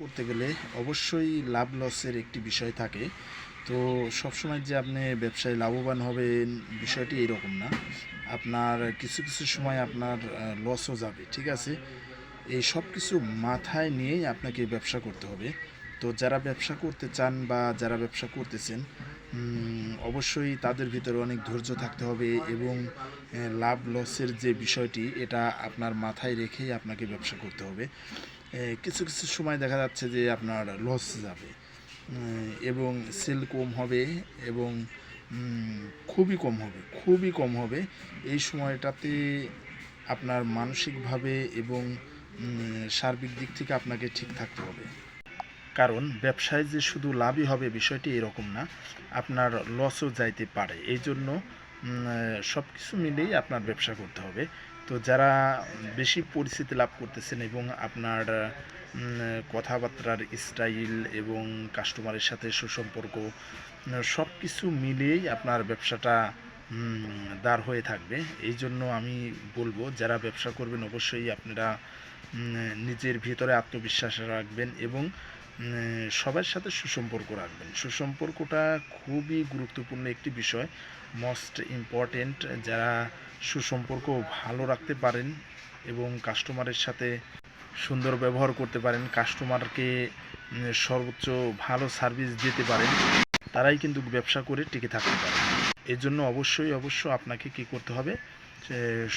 করতে গেলে অবশ্যই লাভ লসের একটি বিষয় থাকে। তো সবসময় যে আপনি ব্যবসায় লাভবান হবেন বিষয়টি এরকম না। আপনার কিছু কিছু সময় আপনার লসও যাবে, ঠিক আছে? এই সব কিছু মাথায় নিয়েই আপনাকে ব্যবসা করতে হবে। তো যারা ব্যবসা করতে চান বা যারা ব্যবসা করতেছেন অবশ্যই তাদের ভিতরে অনেক ধৈর্য থাকতে হবে এবং লাভ লসের যে বিষয়টি, এটা আপনার মাথায় রেখেই আপনাকে ব্যবসা করতে হবে। কিছু কিছু সময় দেখা যাচ্ছে যে আপনার লস যাবে। এবং সেল কম হবে এবং খুবই কম হবে, খুবই কম হবে। এই সময়টাতে আপনার মানসিকভাবে এবং সার্বিক দিক থেকে আপনাকে ঠিক থাকতে হবে। কারণ ব্যবসায় যে শুধু লাভই হবে বিষয়টি এরকম না, আপনার লসও যাইতে পারে। এই জন্য সব কিছু মিলেই আপনার ব্যবসা করতে হবে। তো যারা বেশি পরিচিতি লাভ করতেছেন এবং আপনার কথাবার্তার স্টাইল এবং কাস্টমারের সাথে সুসম্পর্ক সব কিছু মিলিয়েই আপনার ব্যবসাটা দাঁড় হয়ে থাকবে। এই জন্য আমি বলব, যারা ব্যবসা করবেন অবশ্যই আপনারা নিজের ভিতরে আত্মবিশ্বাস রাখবেন এবং সবার সাথে সুসম্পর্ক রাখবেন। সুসম্পর্কটা খুবই গুরুত্বপূর্ণ একটি বিষয়। মোস্ট ইম্পর্টেন্ট যারা সুসম্পর্ক ভালো রাখতে পারেন এবং কাস্টমারের সাথে সুন্দর ব্যবহার করতে পারেন, কাস্টমারকে সর্বোচ্চ ভালো সার্ভিস দিতে পারেন, তারাই কিন্তু ব্যবসা করে টিকে থাকতে পারে। এর জন্য অবশ্যই, অবশ্য আপনাকে কি করতে হবে?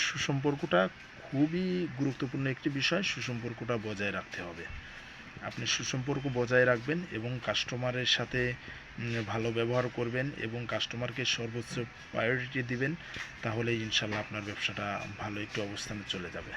সুসম্পর্কটা খুবই গুরুত্বপূর্ণ একটি বিষয়, সুসম্পর্কটা বজায় রাখতে হবে। আপনি সুসম্পর্ক বজায় রাখবেন এবং কাস্টমারের সাথে ভালো ব্যবহার করবেন এবং কাস্টমারকে সর্বোচ্চ প্রায়োরিটি দিবেন তাহলে ইনশাল্লাহ আপনার ব্যবসাটা ভালো একটু অবস্থানে চলে যাবে।